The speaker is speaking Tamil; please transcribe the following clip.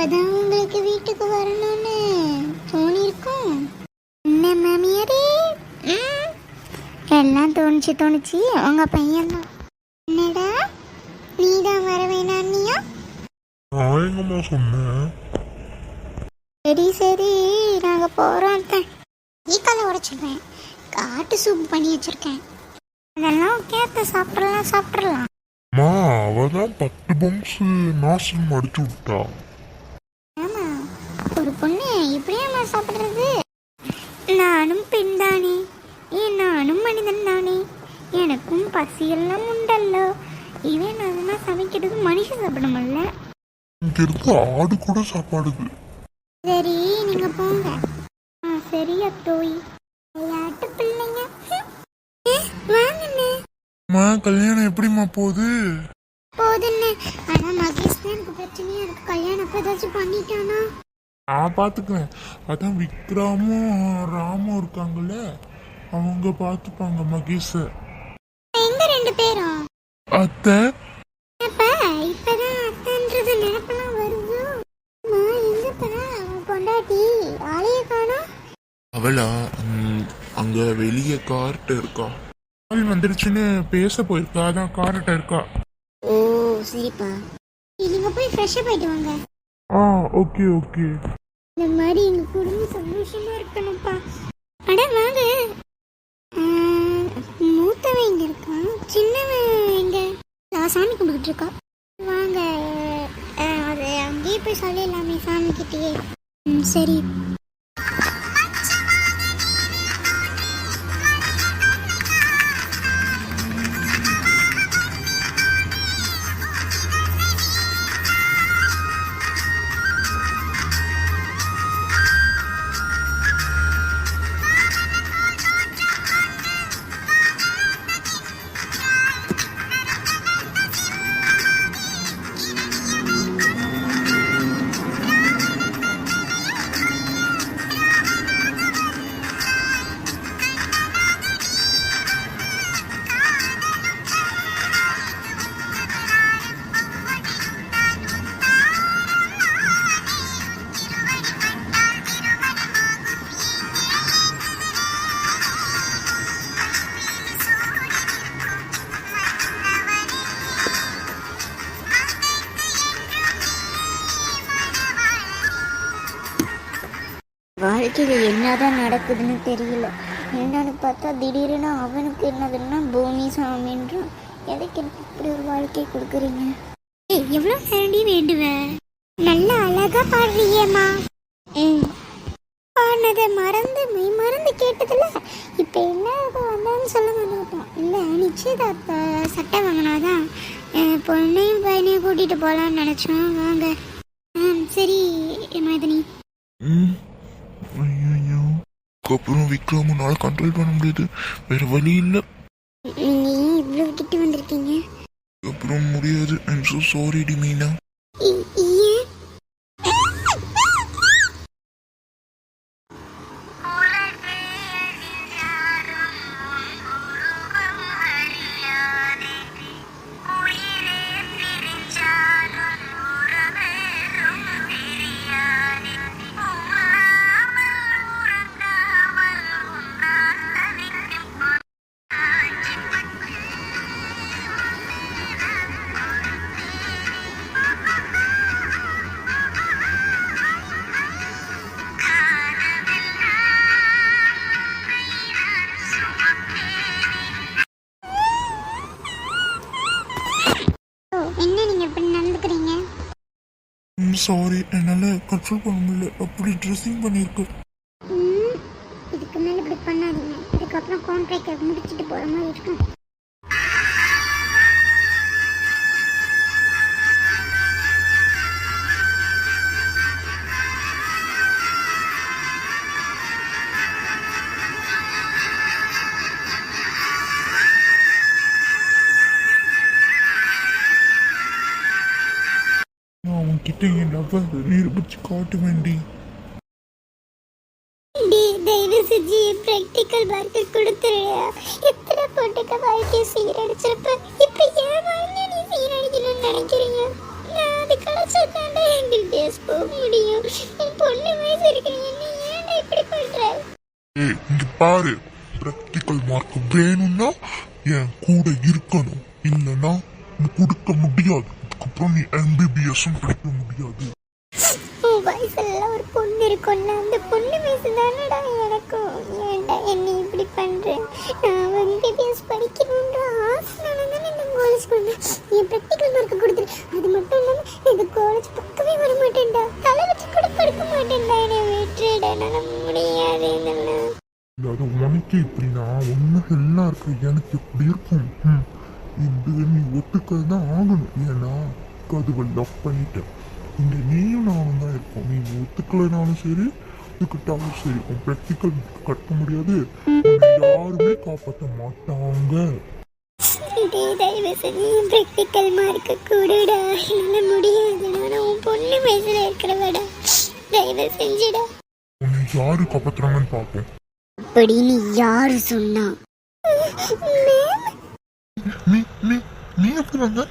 அப்பதான் உங்களுக்கு வீட்டுக்கு வரணும்னு தோணிருக்கும் என்ன மாமியாரே எல்லாம் தோணுச்சு தோணுச்சு. உங்க பையன் தான் என்னடா? நீ தான் வர வேணான்னியா நான் எங்கம்மா சொன்னேன்? சரி சரி. நாங்க போறோம் அத்தை. ஈக்கால உடைச்சிடுவேன் காட்டு சூப் பண்ணி வச்சிருக்கேன். அதெல்லாம் கேத்த சாப்பிடலாம் சாப்பிடலாம். அம்மா அவ தான் பத்து பம்ஸ் நாசம் அடிச்சு விட்டா. ஒரு பொண்ணு இப்படியாம்மா சாப்பிடுறது? நானும் பெண் தானே ஏன் நானும் மனிதன் தானே. எனக்கும் பசியெல்லாம் உண்டல்லோ. இவன் அதெல்லாம் சமைக்கிறது மனுஷன் சாப்பிடணும்ல. இங்க இருக்க ஆடு கூட சாப்பாடுது. சரி நீங்க போங்க. ஆ சரி அத்தோய் விளையாட்டு பிள்ளைங்க. ஏ, வாங்கண்ணே. அம்மா கல்யாணம் எப்படிம்மா போகுது? போதுண்ணே. ஆனா மகேஷ் தான் எனக்கு பிரச்சனையா இருக்கு. கல்யாணம் அப்ப ஏதாச்சும் பண்ணிட்டானா? நான் பாத்துக்கிறேன் அதான் விக்ரமும் ராமும் இருக்காங்கல்ல அவங்க பாத்துப்பாங்க மகேஷ. எங்க ரெண்டு பேரும்? அத்தை. அவளா? அங்க வெளியே கார்ட்ட இருக்கா. கால் வந்துருச்சுன்னு பேச போயிருக்கா அதான் கார்ட்ட இருக்கா. ஓ சரிப்பா. நீங்க போய் ஃப்ரெஷ்ஷப் ஆயிட்டு வாங்க. ஆ ஓகே ஓகே. இந்த மாதிரி எங்க குடும்பம் சந்தோஷமா இருக்கணும்ப்பா. அட வாங்க. மூத்தவன் எங்க இருக்கான். சின்னவன் எங்க? நான் சாமி கும்பிட்டு இருக்கா வாங்க. அது அங்கேயே போய் சொல்லிடலாமே சாமி கிட்டேயே. ம் சரி. வாழ்க்கையில் என்னதான் நடக்குதுன்னு தெரியல. என்னன்னு பார்த்தா திடீர்னு அவனுக்கு என்னதுன்னா பூமி சாமின்றான் எதுக்கு எனக்கு இப்படி ஒரு வாழ்க்கை கொடுக்குறீங்க? ஏய் எவ்வளோ நேரண்டி வேண்டுவேன் நல்ல அழகா பாடுறியேம்மா. ம் பாடினதை மறந்து மெய் மறந்து கேட்டதில்ல இப்போ என்ன இது வந்தான்னு சொல்ல மாட்டோம் இல்லை நிச்சயதார்த்த சட்டை வாங்கினாதான் பொண்ணையும் பையனையும் கூட்டிகிட்டு போகலான்னு நினச்சோம் வாங்க. ஆ சரி மதனி ம். அப்புறம் விக்ரமனால கண்ட்ரோல் பண்ண முடியாது. வேற வழி இல்லை. நீங்க ஏன் இவ்வளோ கிட்ட வந்திருக்கீங்க? அப்புறம் முடியாது. ஐம் so sorry டி மீனா. ஐம் சாரி என்னால கண்ட்ரோல் பண்ண முடியல. அப்படி ட்ரெஸ்ஸிங் பண்ணியிருக்கு இதுக்கு மேலே இப்படி பண்ணாதீங்க. இதுக்கப்புறம் கான்ட்ராக்ட் முடிச்சுட்டு போகிற மாதிரி இருக்கும். நான் அவன்கிட்ட என் லவ்வை நிரூபிச்சு காட்ட வேண்டி டேய், தயவு செஞ்சு ப்ராக்டிக்கல் மார்க்கு கொடுத்துருயா எத்தனை போட்டுக்க வாழ்க்கையை சீரடிச்சிருப்ப? இப்ப ஏன் வாழ்க்கை நீ சீரடிக்கணும்னு நினைக்கிறீங்க நான் அதுக்காக எங்கள் டேஸ் போக முடியும். என் பொண்ணு வயசு இருக்கிறீங்க நீ ஏன்டா இப்படி பண்ற? ஏய் இங்க பாரு. பிராக்டிக்கல் மார்க் வேணும்னா என் கூட இருக்கணும். இல்லைன்னா கொடுக்க முடியாது. அதுக்கப்புறம் நீ எம்பிபிஎஸும் படிக்க முடியாது. உன் வயசுல ஒரு பொண்ணு இருக்கும்ல அந்த பொண்ணு வயசு தானடா எனக்கும். ஏன்டா என்னை இப்படி பண்ற? நான் எம்பிபிஎஸ் பிஎஸ் படிக்கணுன்ற ஆசைனால தானே இந்த காலேஜ் பண்ணேன் என் ப்ராக்டிக்கல் மார்க் கொடுத்துரு அது மட்டும் இல்லாமல் அதுவை லவ் பண்ணிட்டேன். இங்க நீயும் நானும் தான் இருக்கோம். நீ ஒத்துக்கலைனாலும் சரி ஒத்துக்கிட்டாலும் சரி. உன் ப்ராக்டிக்கல் கட்ட முடியாது. யாருமே காப்பாற்ற மாட்டாங்க. ப்ராக்டிக்கல் மார்க் கொடுடா. என்னால முடியாதுடா. நான் உன் பொண்ணு வயசுல இருக்கிறவடா. தயவு செஞ்சுடா. உன்னை யாரு காப்பாத்துறாங்கன்னு பார்ப்போம். அப்படின்னு யாரு சொன்னா? நீ நீ நீ எப்படி வந்த?